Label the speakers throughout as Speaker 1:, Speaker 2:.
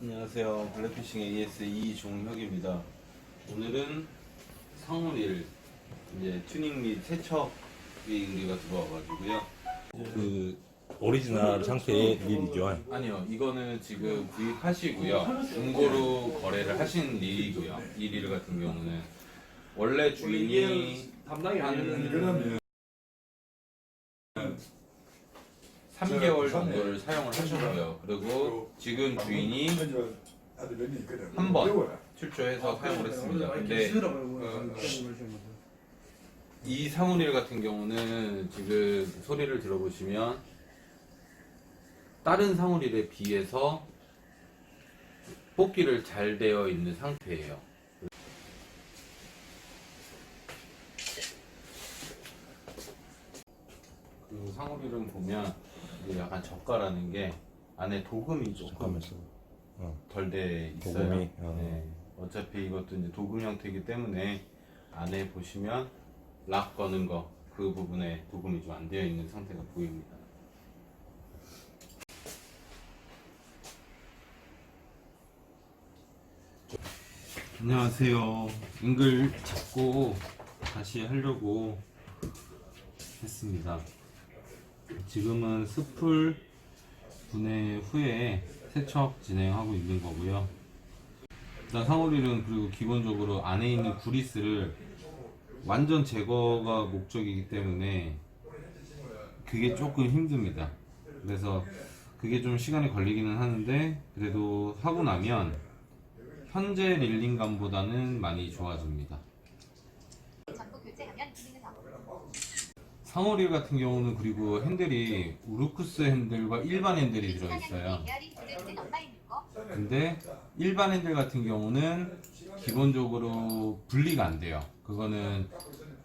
Speaker 1: 안녕하세요. 블랙피싱 AS 이종혁입니다. 오늘은 상우릴 이제 튜닝 및 세척 의뢰가 들어와가지고요. 그
Speaker 2: 오리지널 상태의 릴이죠.
Speaker 1: 아니요, 이거는 지금 구입하시고요. 중고로 거래를 하신 릴이고요. 이 릴 같은 경우는 원래 주인이
Speaker 3: 담당이
Speaker 1: 한
Speaker 3: 아니면
Speaker 1: 3개월 정도를 사용을 하셨고요. 그리고 지금 주인이 한 번 출조해서 사용을 했습니다. 근데 어, 이 사무릴 같은 경우는 지금 소리를 들어보시면 다른 사무릴에 비해서 뽑기를 잘 되어 있는 상태예요. 그 상우릴은 보면 이게 약간 저가라는 게 안에 도금이 조금
Speaker 2: 잠깐만요. 어.
Speaker 1: 덜돼 있어요.
Speaker 2: 도금이, 어.
Speaker 1: 네. 어차피 이것도 이제 도금 형태이기 때문에 안에 보시면 락 거는 거 그 부분에 도금이 좀 안 되어 있는 상태가 보입니다. 안녕하세요. 잉글 잡고 다시 하려고 했습니다. 지금은 스풀 분해 후에 세척 진행하고 있는 거고요. 일단 상호릴은 그리고 기본적으로 안에 있는 구리스를 완전 제거가 목적이기 때문에 그게 조금 힘듭니다. 그래서 그게 좀 시간이 걸리기는 하는데 그래도 하고 나면 현재 릴링감보다는 많이 좋아집니다. 351 같은 경우는 그리고 핸들이 우르쿠스 핸들과 일반 핸들이 들어있어요. 근데 일반 핸들 같은 경우는 기본적으로 분리가 안 돼요. 그거는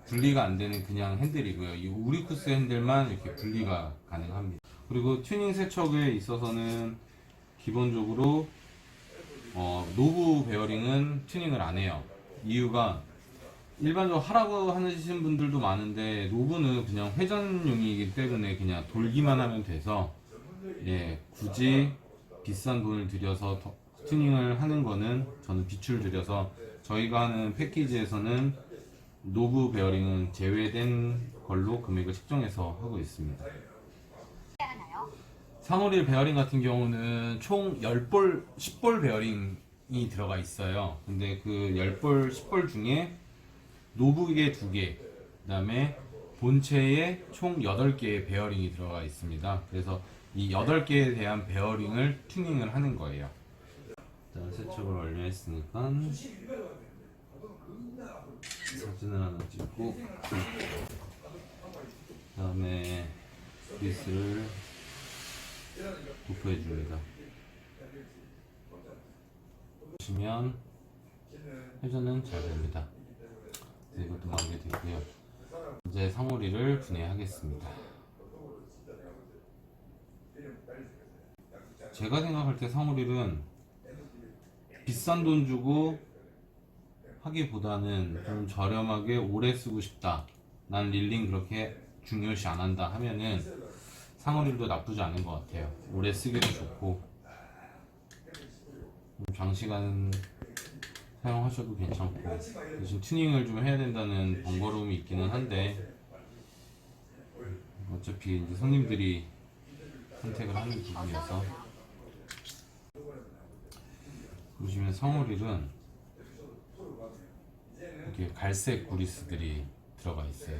Speaker 1: 분리가 안 되는 그냥 핸들이고요. 이 우리쿠스 핸들만 이렇게 분리가 가능합니다. 그리고 튜닝 세척에 있어서는 기본적으로 어, 노브 베어링은 튜닝을 안 해요. 이유가 일반적으로 하라고 하시는 분들도 많은데 노브는 그냥 회전용이기 때문에 그냥 돌기만 하면 돼서 예, 굳이 비싼 돈을 들여서 더- 튜닝을 하는 거는 저는 비추를 들여서 저희가 하는 패키지에서는 노브 베어링은 제외된 걸로 금액을 책정해서 하고 있습니다. 사모릴 베어링 같은 경우는 총 10볼, 10볼 베어링이 들어가 있어요. 근데 그 10볼, 10볼 중에 노브게 2개, 그 다음에 본체에 총 8개의 베어링이 들어가 있습니다. 그래서 이 8개에 대한 베어링을 튜닝을 하는 거예요. 자, 세척을 완료했으니까 사진을 하나 찍고 그 다음에 리스를 도포해 줍니다. 보시면 회전은 잘 됩니다. 네, 이것도 마무리되고요. 이제 상호리를 분해하겠습니다. 제가 생각할 때 상호리는 비싼 돈 주고 하기보다는 좀 저렴하게 오래 쓰고 싶다. 난 릴링 그렇게 중요시 안 한다 하면은 상어릴도 나쁘지 않은 것 같아요. 오래 쓰기도 좋고 좀 장시간 사용하셔도 괜찮고 대신 튜닝을 좀 해야 된다는 번거로움이 있기는 한데 어차피 이제 손님들이 선택을 하는 부분이어서 보시면 상어릴은 이렇게 갈색 구리스들이 들어가 있어요.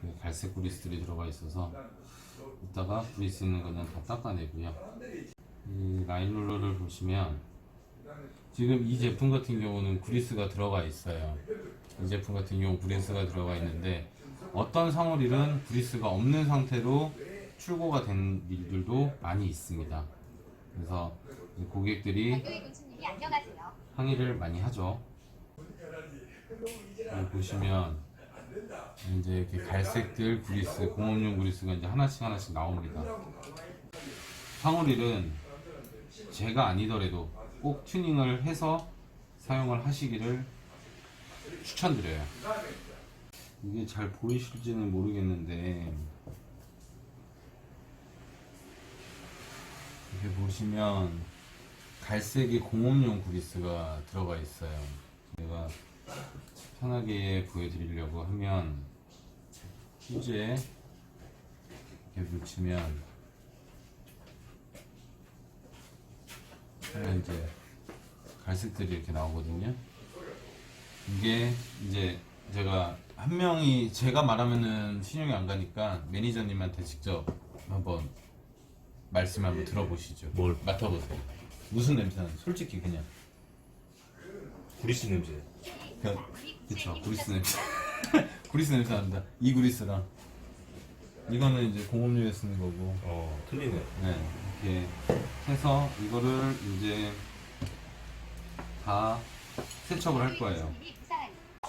Speaker 1: 그 갈색 구리스들이 들어가 있어서 이따가 구리스 있는 거는 다 닦아내고요. 이 라인 롤러를 보시면 지금 이 제품 같은 경우는 구리스가 들어가 있어요. 이 제품 같은 경우 구리스가 들어가 있는데 어떤 상어릴은 구리스가 없는 상태로 출고가 된 일들도 많이 있습니다. 그래서 이 고객들이 항의를 많이 하죠. 보시면 이제 이렇게 갈색들 구리스, 공업용 구리스가 이제 하나씩 하나씩 나옵니다. 상호릴은 제가 아니더라도 꼭 튜닝을 해서 사용을 하시기를 추천드려요. 이게 잘 보이실지는 모르겠는데 이렇게 보시면 갈색이 공업용 구리스가 들어가 있어요. 내가 편하게 보여드리려고 하면 휴지에 이렇게 묻히면 그러면 이제 갈색들이 이렇게 나오거든요. 이게 이제 제가 한 명이 제가 말하면은 신용이 안 가니까 매니저님한테 직접 한번 말씀 한번 들어보시죠.
Speaker 2: 뭘?
Speaker 1: 맡아보세요. 무슨 냄새 나는? 솔직히 그냥.
Speaker 2: 구리스 냄새.
Speaker 1: 그, 그쵸 구리스 냄새. 구리스 냄새 난다. 이 구리스랑 이거는 이제 공업용에 쓰는 거고.
Speaker 2: 어, 틀리네.
Speaker 1: 네, 이렇게 해서 이거를 이제 다 세척을 할 거예요.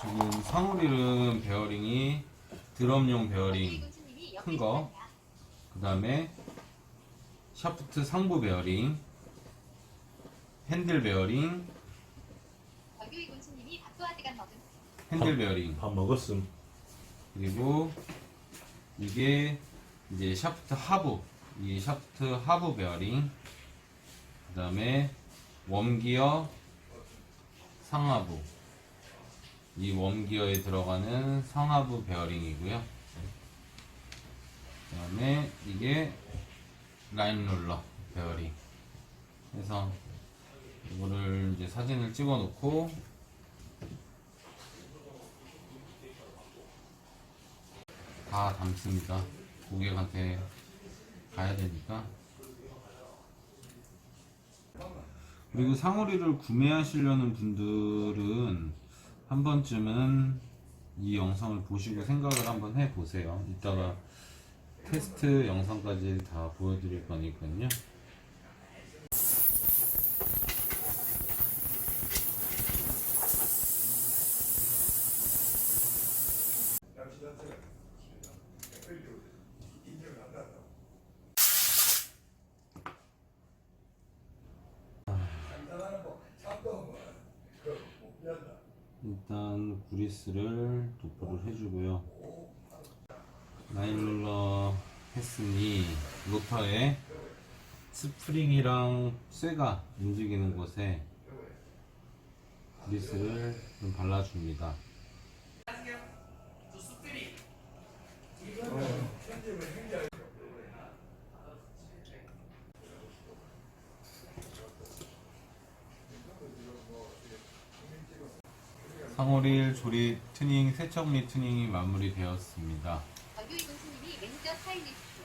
Speaker 1: 지금 상우리는 베어링이 드럼용 베어링 큰 거. 그 다음에 샤프트 상부 베어링, 핸들 베어링, 핸들 베어링,
Speaker 2: 밥 먹었음.
Speaker 1: 그리고 이게 이제 샤프트 하부, 이 샤프트 하부 베어링, 그 다음에 웜기어 상하부, 이 웜기어에 들어가는 상하부 베어링이고요. 그 다음에 이게 라인 롤러 베어링. 그래서 이거를 이제 사진을 찍어 놓고 다 담습니다. 고객한테 가야 되니까. 그리고 상어리를 구매하시려는 분들은 한 번쯤은 이 영상을 보시고 생각을 한번 해 보세요. 이따가 테스트 영상까지 다 보여드릴 거니까요. 일단 구리스를 도포를 해주고요. 나일롤러 했으니 로터에 스프링이랑 쇠가 움직이는 곳에 구리스를 좀 발라줍니다. 호릴 조립 튜닝 세척 및 튜닝이 마무리되었습니다.
Speaker 4: 매니저 스타일리스트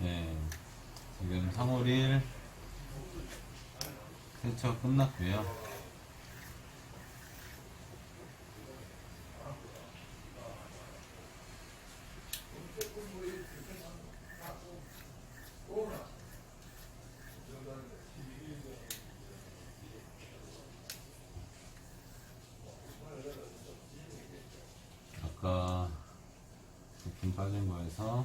Speaker 1: 네, 지금 상호릴 세척 끝났고요. 아까 부품 빠진 거에서